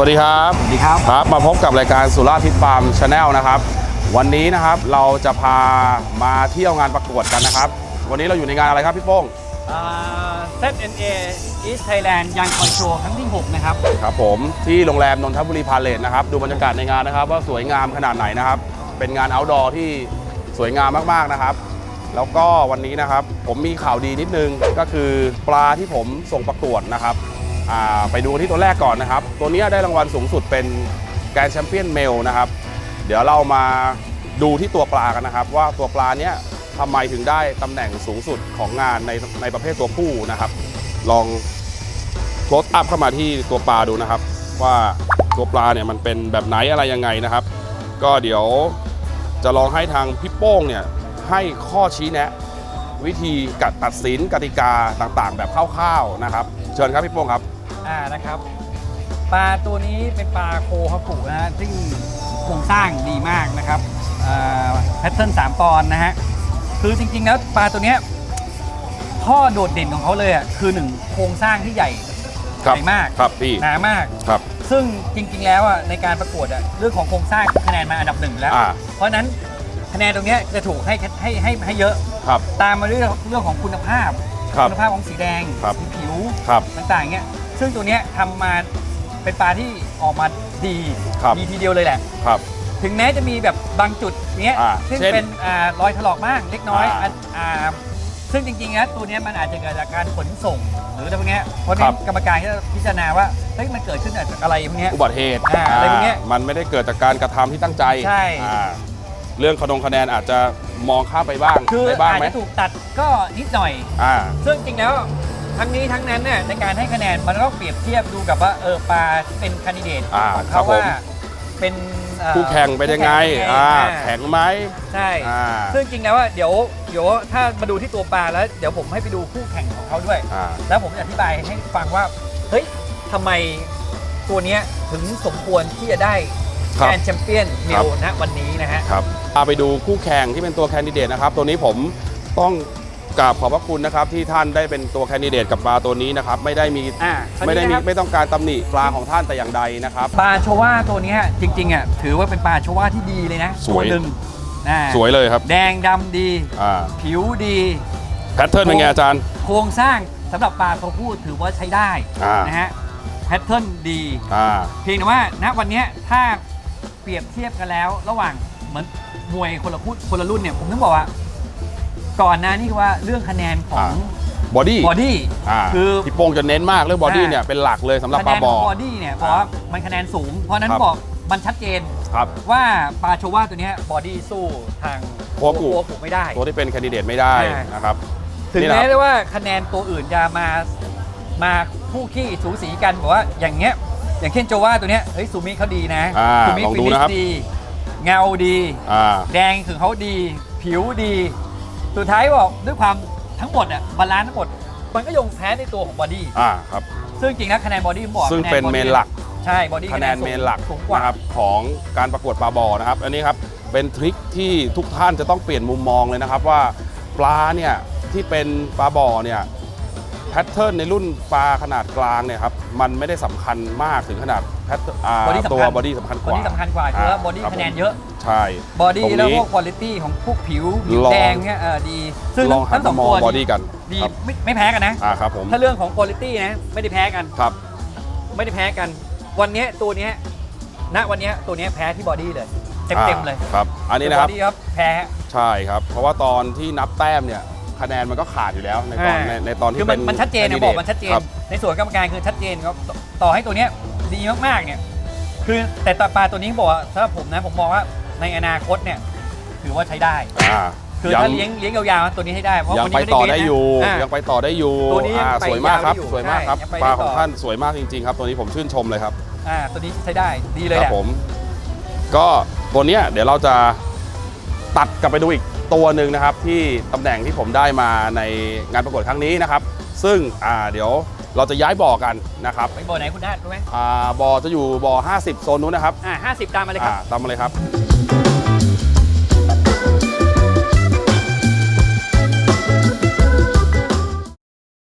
สวัสดีครับสวัสดีครับครับ มาพบกับรายการสุราษฎร์ทิศฟาร์มชาแนลนะครับ วันนี้นะครับเราจะพามาเที่ยวงานประกวดกันนะครับ วันนี้เราอยู่ในงานอะไรครับพี่โป้งเซฟเอ็นเออีสไทยแลนด์ยังคอนโทรครั้งที่ 6 นะครับ ครับผมที่โรงแรมนนทบุรีพาเลทนะครับ ดูบรรยากาศในงานนะครับ ว่าสวยงามขนาดไหนนะครับ เป็นงาน outdoor ที่สวยงามมากๆนะครับ แล้วก็วันนี้นะครับผมมีข่าวดีนิดนึงก็คือปลาที่ผมส่งประกวดนะครับอ่า ไปดูที่ตัวแรกก่อนนะครับ ตัวนี้ได้รางวัลสูงสุดเป็นแกรนด์แชมเปี้ยนเมลนะครับ เดี๋ยวเรามาดูที่ตัวปลากันนะครับ ว่าตัวปลาเนี้ยทำไมถึงได้ตำแหน่งสูงสุดของงานในในประเภทตัวผู้นะครับ ลองโคลสอัพเข้ามาที่ตัวปลาดูนะครับ ว่าตัวปลาเนี่ยมันเป็นแบบไหนอะไรยังไงนะครับ ก็เดี๋ยวจะลองให้ทางพี่โป้งเนี่ยให้ข้อชี้แนะ วิธีกัดตัดสินกติกาต่างๆ แบบคร่าวๆนะครับ เชิญครับพี่โป้งครับ อ่านะครับปลาตัวนี้เป็นปลาโคฮับผูนะฮะซึ่งโครงสร้างดีมากนะครับแพทเทิร์นสามตอนนะฮะคือจริงๆแล้วปลาตัวเนี้ยข้อโดดเด่นของเขาเลยอะคือหนึ่งโครงสร้างที่ใหญ่ครับใหญ่มากครับพี่หนามากครับ ซึ่งจริงๆแล้วอะในการประกวดอะเรื่องของโครงสร้างคะแนนมาอันดับหนึ่งแล้วอ่าเพราะฉะนั้นคะแนนตรงเนี้ยจะถูกให้ให้ให้ให้เยอะครับตามมาด้วยเรื่องของคุณภาพครับณภาพของสีแดงครับสีผิวครับต่างๆเงี้ย ซึ่งตัวเนี้ยทำมาเป็นปลาที่ออกมาดีครับ ดีทีเดียวเลยแหละ ครับ ถึงแม้จะมีแบบบางจุดเนี้ยอ่าซึ่งเช่นเป็นอ่ารอยถลอกบ้างเล็กน้อยอ่าอันอ่าซึ่งจริงๆนะตัวเนี้ยมันอาจจะเกิดจากการขนส่ง หรืออะไรพวกเนี้ยเพราะฉะครันั้บนกรรมการก็จะพิจารณาว่าเฮ้ยมันเกิดขึ้นจากอะไรพวกเนี้ย อุบัติเหตุอ่าอะไรพวกเนี้ยอ่ามันไม่ได้เกิดจากการกระทำที่ตั้งใจใช่ อ่าเรื่องขนงคะแนนอาจจะมองข้ามไปบ้างคือได้บ้างอาจไหมจะถูกตัดก็นิดหน่อย อ่า ซึ่งจริงแล้ว ทั้งนี้ทั้งนั้นเนี่ยในการให้คะแนนมันต้องเปรียบเทียบดูกับว่าเออปลาที่เป็นคนดิเดตอ่าของครัเขาบผม ว่าเป็นเอ่อคู่แข่งเป็นยังไง คู่แข่อ่าเป็นยังไงแข็งไหม ใช่ อ่า ซึ่งจริงแล้วว่าเดี๋ยวเดี๋ยวถ้ามาดูที่ตัวปลาแล้ว เดี๋ยวผมให้ไปดูคู่แข่งของเขาด้วย อ่า แล้วผมจะอธิบายให้ฟังว่า เฮ้ยทำไมตัวเนี้ยถึงสมควรที่จะได้ครับแกรนด์แชมเปี้ยนมิครับลนะวันนี้นะฮะ ครับพาไปดูคู่แข่งที่เป็นตัวแคนดิเดตนะครับ ตัวนี้ผมต้อง กราบขอบพระคุณนะครับที่ท่านได้เป็นตัวแคนดิเดตกับปลาตัวนี้นะครับไม่ได้มีอ่าคราวไม่นี้ได้มีนะครับ ไม่ต้องการตำหนิปลาของท่านแต่อย่างใดนะครับ ปลาโชว่าตัวเนี้ยจริงๆอะถือว่าเป็นปลาโชว่าที่ดีเลยนะสวย ตัวหนึ่งอ่าสวยเลยครับแดงดำดี อ่าผิวดี แพทเทิร์นเป็นไงอาจารย์ โครงสร้างสำหรับปลาตัวผู้ถือว่าใช้ได้อ่าน นะฮะแพทเทิร์นดี อ่า เพียงแต่ว่าณวันเนี้ยถ้าเปรียบเทียบกันแล้ว ระหว่างเหมือนมวยคนละพูดคนละรุ่นเนี่ยผมต้องบอกว่า ก่อนหน้านี่คือว่าเรื่องคะแนนของบอดี้บอดี้อ่าคือพี่โป้งจะเน้นมากเรื่องบอดี้อ่าเนี่ยเป็นหลักเลยสำหรับคะปแนลานบขอองบอดี้เนี่ยบอกว่ามันคะแนนสูง เพราะฉะนั้นครับบอกมันชัดเจนครับ ว่าปลาโชว่าตัวเนี้ยบอดี้สู้ทางโค้กุ โค้ไม่ได้ ตัวที่เป็นแคนดิเดตไม่ได้อ่านนะครับ ถึงนี่แหละแม้ได้ว่าคะแนนตัวอื่นจะมามาคู่ขี้สูสีกันบอกว่าอย่างเงี้ยอย่างเช่นโจว่าตัวเนี้ยเฮ้ยซูมิเขาดีนะอ่าซูมิลองฟิดูนิชนะครับ ดี เงาดี อ่า แดงถึงเขาดี ผิวดี สุดท้ายบอกด้วยความทั้งหมดอะบาลานซ์ทั้งหมด มันก็ยงแพ้ในตัวของบอดี้อ่าครับ ซึ่งจริงๆแล้วคะแนนบอดี้ผมบอกซึ่งคะแเป็น body เมนหลัก ใช่บอดี้คะแนนเมนหลักสูงกว่านะครับของการประกวดปลาบอนะครับ อันนี้ครับเป็นทริคที่ทุกท่านจะต้องเปลี่ยนมุมมองเลยนะครับว่าปลาเนี่ยที่เป็นปลาบอเนี่ยแพทเทิร์นในรุ่นปลาขนาดกลางเนี่ยครับมันไม่ได้สำคัญมากถึงขนาดแพทอ่า body สำคัญตัวบอดี้สำคัญกบอว่าดี้สำคัญกว่าคือว่าบอดี้รับคะแนนผม เยอะ ใช่ บอดี้ตรงนี้แล้วพวกคุณภาพของพวกผิวผิวลอง แดงเนี่ยเออดี ซึ่งลองหัทั้นงสมาองมอตังวบอดี้กันดีครับไม่ไม่แพ้กันนะ อ่าครับผมถ้าเรื่องของคุณภาพนะไม่ได้แพ้กัน ครับ ไม่ได้แพ้กัน วันเนี้ยตัวเนี้ยณวันเนี้ยตัวเนี้ยแพ้ที่บอดี้เลยเต็มเต็มๆเลยอ่าครับ อันนี้นะครับ บอดี้ครับแพ้ ใช่ครับ เพราะว่าตอนที่นับแต้มเนี่ยคะแนนมันก็ขาดอยู่แล้วในตอนอ่า ในในตอนคืที่อมัเป็นนมันชัดเจนนะ candidate บอกมันชัดเจน ครับ ในส่วนกรรมการคือชัดเจนครับต่อต่อให้ตัวเนี้ยดีมากๆเนี่ยคือแต่ตาปลาตัวนี้บอกว่าสำหรับผมนะผมมองว่า ในอนาคตเนี่ยถือว่าใช้ได้ อ่าคือยังถ้าเลี้ยงเลี้ยงยาวๆตัวนี้ให้ได้เพราะยังวันไปนี้ม่ต่อเลี้ได้งนะอยู่อะยังไปต่อได้อยู่ตัวนี้ยังอ่าไปสวยมากครับ ยาวได้อยู่สวยมากครับใช่ยังไปปลาได้ต่อของท่านสวยมากจริงๆครับ ตัวนี้ผมชื่นชมเลยครับ อ่าตัวนี้ใช้ได้ดีเลยคแหรัละผม ก็ตัวเนี้ยเดี๋ยวเราจะตัดกลับไปดูอีกตัวหนึ่งนะครับ ที่ตำแหน่งที่ผมได้มาในงานประกวดครั้งนี้นะครับ ซึ่งอ่าเดี๋ยวเราจะย้ายบ่อกันนะครับไปบ่อไหนคุณได้รู้ไหมอ่าบ่อจะอยู่บ่อ 50 โซนนู้นนะครับอ่าห้าสิบตามมาเลยครับ อ่าตามมาเลยครับ Thank you.